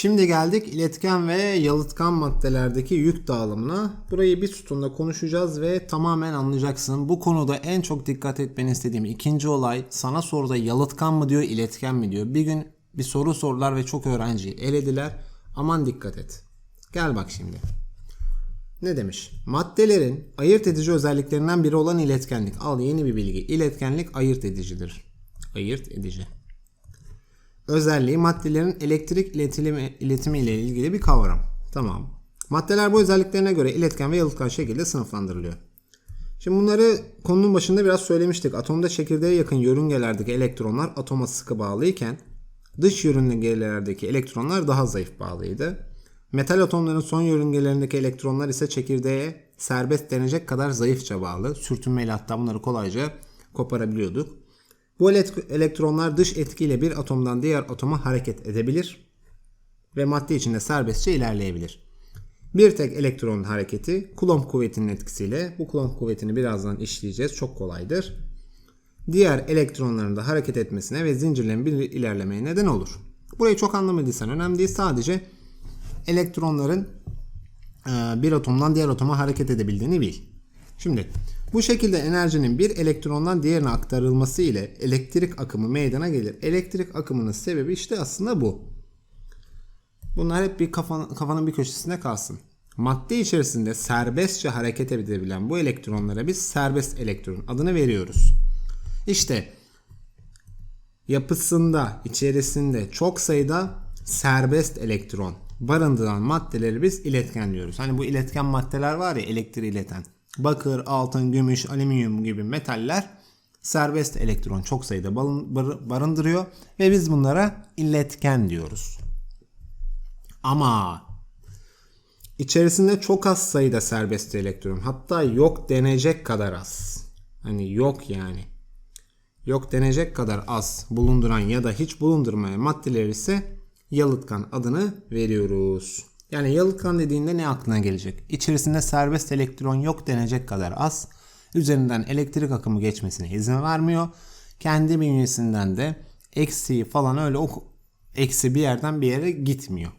Şimdi geldik iletken ve yalıtkan maddelerdeki yük dağılımına. Burayı bir sütunda konuşacağız ve tamamen anlayacaksın. Bu konuda en çok dikkat etmeni istediğim ikinci olay sana soruda yalıtkan mı diyor, iletken mi diyor. Bir gün bir soru sordular ve çok öğrenciyi elediler. Aman dikkat et. Gel bak şimdi. Ne demiş? Maddelerin ayırt edici özelliklerinden biri olan iletkenlik. Al yeni bir bilgi. İletkenlik ayırt edicidir. Ayırt edici özelliği maddelerin elektrik iletimi, iletimi ile ilgili bir kavram. Tamam. Maddeler bu özelliklerine göre iletken ve yalıtkan şekilde sınıflandırılıyor. Şimdi bunları konunun başında biraz söylemiştik. Atomda çekirdeğe yakın yörüngelerdeki elektronlar atoma sıkı bağlıyken dış yörüngelerdeki elektronlar daha zayıf bağlıydı. Metal atomların son yörüngelerindeki elektronlar ise çekirdeğe serbest denecek kadar zayıfça bağlı. Sürtünmeyle hatta bunları kolayca koparabiliyorduk. Bu elektronlar dış etkiyle bir atomdan diğer atoma hareket edebilir ve madde içinde serbestçe ilerleyebilir. Bir tek elektronun hareketi Coulomb kuvvetinin etkisiyle bu Coulomb kuvvetini birazdan işleyeceğiz. Çok kolaydır. Diğer elektronların da hareket etmesine ve zincirlerin bir ilerlemeye neden olur. Burayı çok anlamadıysan önemli değil. Sadece elektronların bir atomdan diğer atoma hareket edebildiğini bil. Şimdi bu şekilde enerjinin bir elektrondan diğerine aktarılması ile elektrik akımı meydana gelir. Elektrik akımının sebebi işte aslında bu. Bunlar hep bir kafanın, kafanın bir köşesinde kalsın. Madde içerisinde serbestçe hareket edebilen bu elektronlara biz serbest elektron adını veriyoruz. İşte yapısında, içerisinde çok sayıda serbest elektron barındıran maddeleri biz iletken diyoruz. Hani bu iletken maddeler var ya elektriği ileten bakır, altın, gümüş, alüminyum gibi metaller serbest elektron çok sayıda barındırıyor ve biz bunlara iletken diyoruz. Ama içerisinde çok az sayıda serbest elektron hatta yok denecek kadar az. Hani yok yani. Yok denecek kadar az bulunduran ya da hiç bulundurmayan maddeler ise yalıtkan adını veriyoruz. Yani yalıtkan dediğinde ne aklına gelecek? İçerisinde serbest elektron yok denecek kadar az. Üzerinden elektrik akımı geçmesine izin vermiyor. Kendi bünyesinden de eksiği falan öyle o eksi bir yerden bir yere gitmiyor.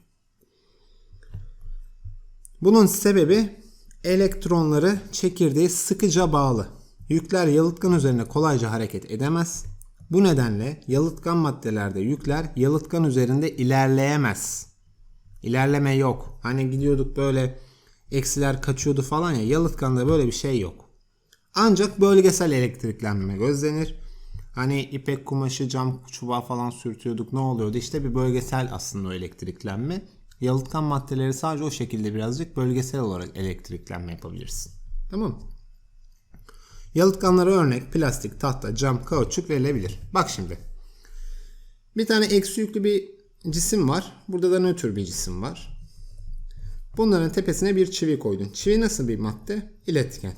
Bunun sebebi elektronları çekirdeği sıkıca bağlı. Yükler yalıtkan üzerine kolayca hareket edemez. Bu nedenle yalıtkan maddelerde yükler yalıtkan üzerinde ilerleyemez. İlerleme yok. Hani gidiyorduk böyle eksiler kaçıyordu falan ya yalıtkanda böyle bir şey yok. Ancak bölgesel elektriklenme gözlenir. Hani ipek kumaşı cam çubuğa falan sürtüyorduk ne oluyordu? İşte bir bölgesel aslında o elektriklenme. Yalıtkan maddeleri sadece o şekilde birazcık bölgesel olarak elektriklenme yapabilirsin. Tamam Yalıtkanlara örnek plastik, tahta, cam, kauçuk verilebilir. Bak şimdi. Bir tane eksi yüklü bir cisim var. Burada da nötr bir cisim var. Bunların tepesine bir çivi koydun. Çivi nasıl bir madde? İletken.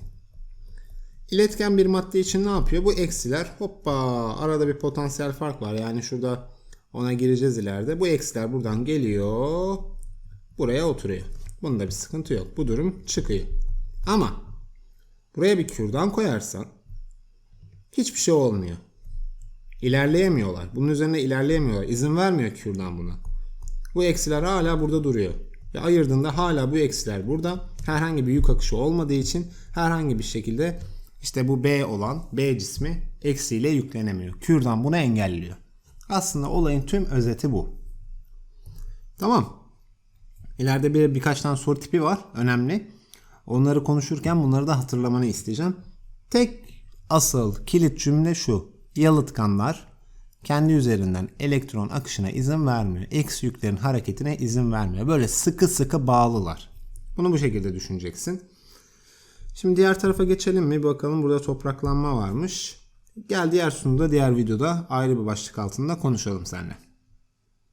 İletken bir madde için ne yapıyor? Bu eksiler hoppa arada bir potansiyel fark var. Yani şurada ona gireceğiz ileride. Bu eksiler buradan geliyor. Buraya oturuyor. Bunda bir sıkıntı yok. Bu durum çıkıyor. Ama buraya bir kürdan koyarsan hiçbir şey olmuyor. İlerleyemiyorlar. Bunun üzerine ilerleyemiyorlar. İzin vermiyor kürdan buna. Bu eksiler hala burada duruyor. Ve ayırdığında hala bu eksiler burada. Herhangi bir yük akışı olmadığı için herhangi bir şekilde işte bu B olan B cismi eksiyle yüklenemiyor. Kürdan bunu engelliyor. Aslında olayın tüm özeti bu. Tamam. İleride bir birkaç tane soru tipi var. Önemli. Onları konuşurken bunları da hatırlamanı isteyeceğim. Tek asıl kilit cümle şu yalıtkanlar kendi üzerinden elektron akışına izin vermiyor. X yüklerin hareketine izin vermiyor. Böyle sıkı sıkı bağlılar. Bunu bu şekilde düşüneceksin. Şimdi diğer tarafa geçelim mi? Bakalım burada topraklanma varmış. Gel diğer sunuda diğer videoda ayrı bir başlık altında konuşalım seninle.